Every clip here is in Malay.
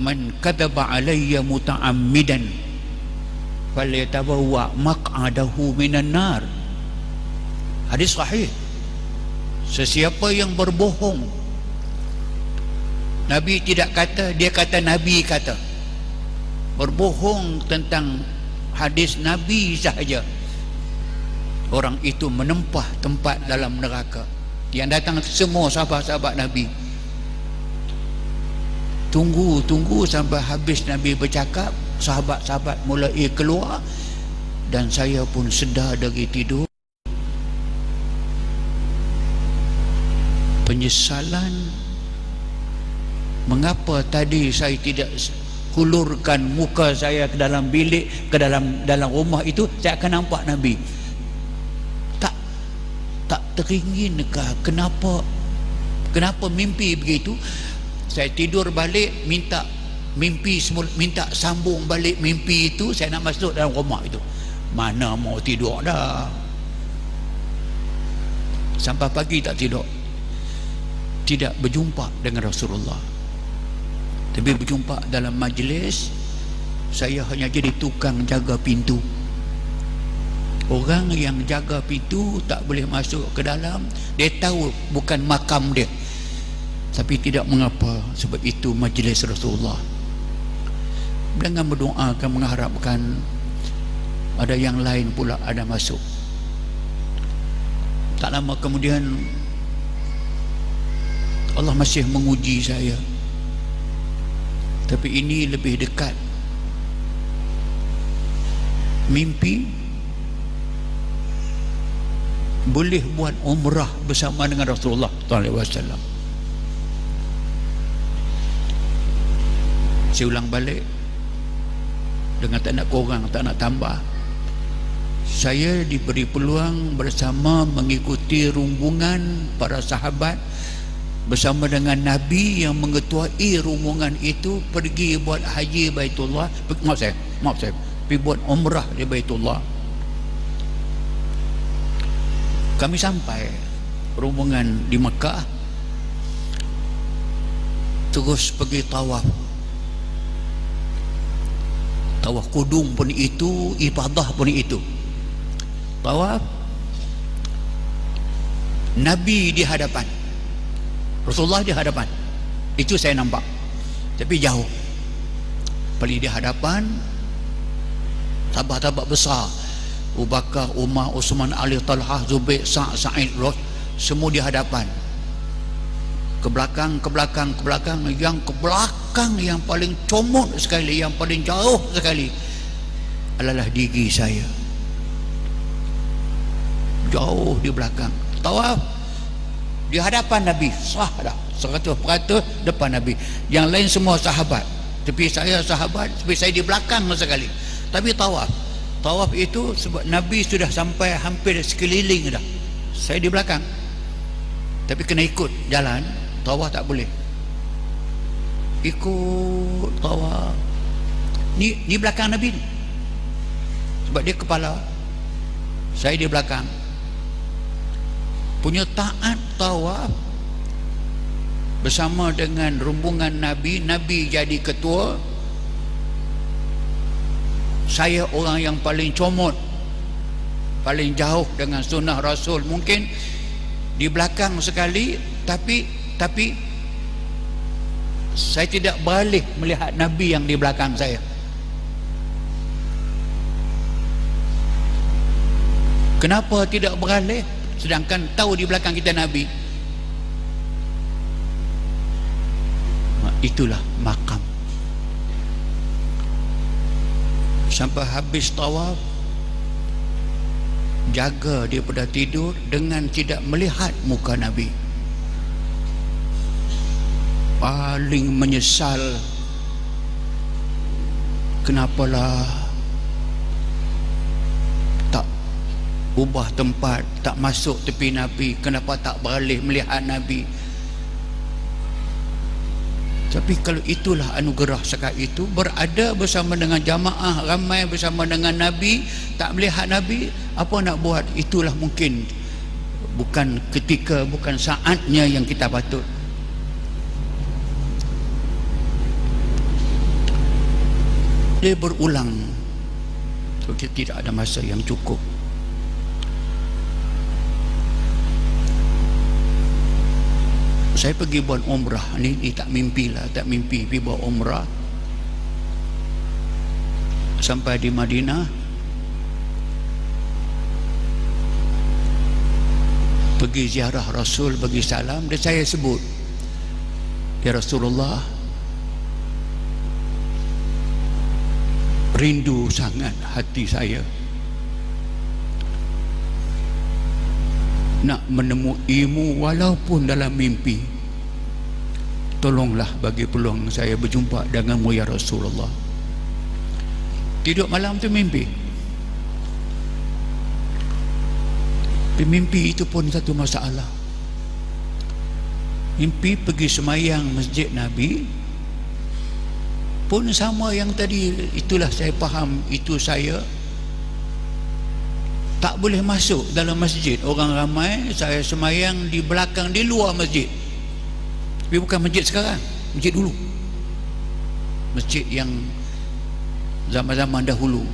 man kadaba alayya muta'ammidan falyatabawwa maq'adahu minan nar. Hadis sahih. Sesiapa yang berbohong Nabi tidak kata dia kata Nabi kata. Berbohong tentang hadis Nabi sahaja. Orang itu menempah tempat dalam neraka. Yang datang semua sahabat-sahabat Nabi tunggu tunggu sampai habis Nabi bercakap sahabat-sahabat mulai keluar dan saya pun sedar dari tidur. Penyesalan mengapa tadi saya tidak hulurkan muka saya ke dalam bilik ke dalam dalam rumah itu saya akan nampak Nabi. Tak tak teringin ke kenapa kenapa mimpi begitu saya tidur balik minta mimpi semula minta sambung balik mimpi itu saya nak masuk dalam rumah itu. Mana mau tidur dah. Sampai pagi tak tidur. Tidak berjumpa dengan Rasulullah. Tapi berjumpa dalam majlis saya hanya jadi tukang jaga pintu. Orang yang jaga pintu tak boleh masuk ke dalam dia tahu bukan makam dia tapi tidak mengapa sebab itu majlis Rasulullah. Dengan berdoa akan mengharapkan ada yang lain pula ada masuk. Tak lama kemudian Allah masih menguji saya. Tapi ini lebih dekat. Mimpi boleh buat umrah bersama dengan Rasulullah SAW saya ulang balik. Dengan tak nak kurang tak nak tambah. Saya diberi peluang bersama mengikuti rumbungan para sahabat bersama dengan Nabi yang mengetuai rombongan itu pergi buat haji Baitullah. Maaf saya maaf saya. Pergi buat umrah di Baitullah. Kami sampai rombongan di Mekah. Terus pergi tawaf tawaf kudung pun itu ibadah pun itu. Tawaf Nabi di hadapan. Rasulullah di hadapan. Itu saya nampak. Tapi jauh. Paling di hadapan sahabat-sahabat besar. Abu Bakar, Umar, Osman, Ali, Talha, Zubair, Sa' Sa'id, Ros semua di hadapan ke belakang, ke belakang, ke belakang. Yang ke belakang yang paling comot sekali yang paling jauh sekali adalah diri saya. Jauh di belakang. Tawaf di hadapan Nabi. Sah dah. Seratus peratus depan Nabi. Yang lain semua sahabat. Tapi saya sahabat tapi saya di belakang sekali. Tapi tawaf tawaf itu? Sebab Nabi sudah sampai hampir sekeliling dah. Saya di belakang. Tapi kena ikut jalan tawaf tak boleh. Ikut tawaf ni ni belakang Nabi ni. Sebab dia kepala saya di belakang. Punya taat tawaf bersama dengan rombongan Nabi Nabi jadi ketua saya orang yang paling comot paling jauh dengan sunnah Rasul mungkin di belakang sekali tapi tapi saya tidak balik melihat Nabi yang di belakang saya. Kenapa tidak beralih sedangkan tahu di belakang kita Nabi. Itulah makam. Sampai habis tawaf jaga dia pada tidur dengan tidak melihat muka Nabi paling menyesal kenapalah ubah tempat tak masuk tepi Nabi kenapa tak beralih melihat Nabi? Tapi kalau itulah anugerah sekat itu berada bersama dengan jamaah ramai bersama dengan Nabi tak melihat Nabi apa nak buat? Itulah mungkin. Bukan ketika bukan saatnya yang kita patut dia berulang. So, kita tidak ada masa yang cukup. Saya pergi buat umrah ni, ni tak mimpi lah tak mimpi. Pergi buat umrah. Sampai di Madinah. Pergi ziarah Rasul bagi salam. Dan saya sebut Ya Rasulullah rindu sangat hati saya. Nak menemuimu walaupun dalam mimpi tolonglah bagi peluang saya berjumpa denganmu ya Rasulullah. Tidur malam tu mimpi. Mimpi itu pun satu masalah. Mimpi pergi semayang masjid Nabi pun sama yang tadi itulah saya faham itu saya tak boleh masuk dalam masjid. Orang ramai saya semayang di belakang di luar masjid. Tapi bukan masjid sekarang masjid dulu. Masjid yang zaman-zaman dahulu.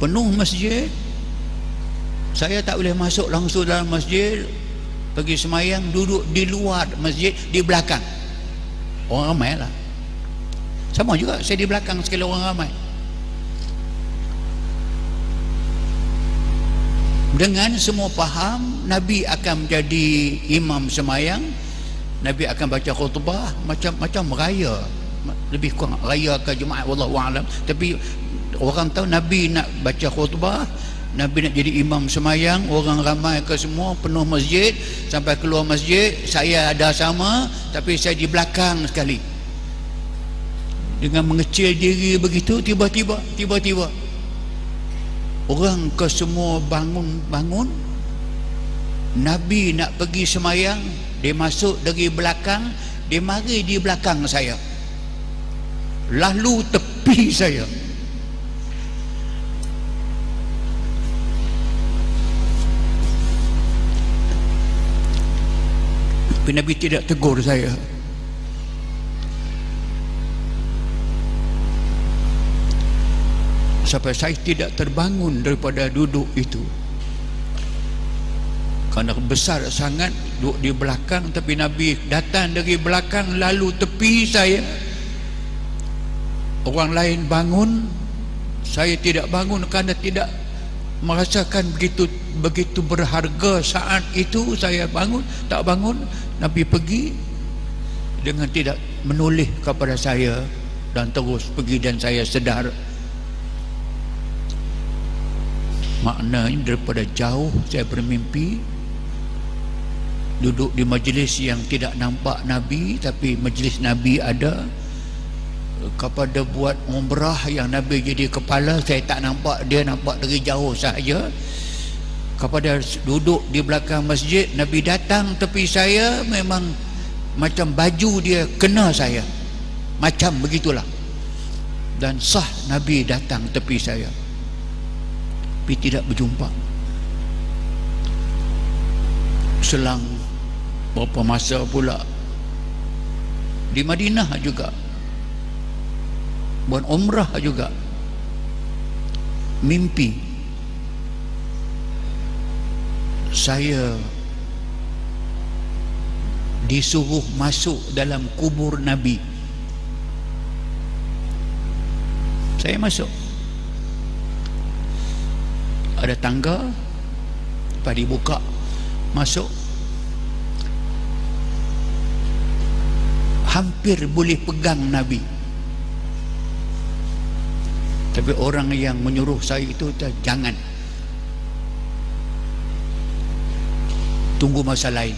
Penuh masjid saya tak boleh masuk langsung dalam masjid pergi semayang duduk di luar masjid di belakang. Orang ramai lah sama juga saya di belakang sekali orang ramai. Dengan semua faham Nabi akan menjadi imam semayang Nabi akan baca khutbah macam-macam raya. Lebih kurang raya ke jemaah wallahu alam. Tapi orang tahu Nabi nak baca khutbah Nabi nak jadi imam semayang orang ramai ke semua penuh masjid sampai keluar masjid saya ada sama tapi saya di belakang sekali dengan mengecil diri begitu tiba-tiba tiba-tiba. Orang ke semua bangun-bangun Nabi nak pergi semayang dia masuk dari belakang dia mari di belakang saya. Lalu tepi saya. Tapi Nabi tidak tegur saya sampai saya tidak terbangun daripada duduk itu. Kerana besar sangat duduk di belakang tapi Nabi datang dari belakang lalu tepi saya. Orang lain bangun saya tidak bangun kerana tidak merasakan begitu begitu berharga saat itu saya bangun tak bangun. Nabi pergi dengan tidak menoleh kepada saya dan terus pergi dan saya sedar maknanya daripada jauh saya bermimpi. Duduk di majlis yang tidak nampak Nabi tapi majlis Nabi ada. Kepada buat umrah yang Nabi jadi kepala saya tak nampak dia nampak dari jauh sahaja kepada duduk di belakang masjid Nabi datang tepi saya memang macam baju dia kena saya. Macam begitulah. Dan sah Nabi datang tepi saya tapi tidak berjumpa. Selang berapa masa pula? Di Madinah juga. Buat umrah juga. Mimpi. Saya disuruh masuk dalam kubur Nabi. Saya masuk ada tangga lepas dibuka masuk. Hampir boleh pegang Nabi. Tapi orang yang menyuruh saya itu jangan. Tunggu masa lain.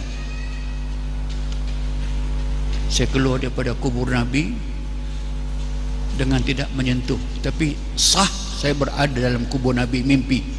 Saya keluar daripada kubur Nabi dengan tidak menyentuh. Tapi sah saya berada dalam kubur Nabi mimpi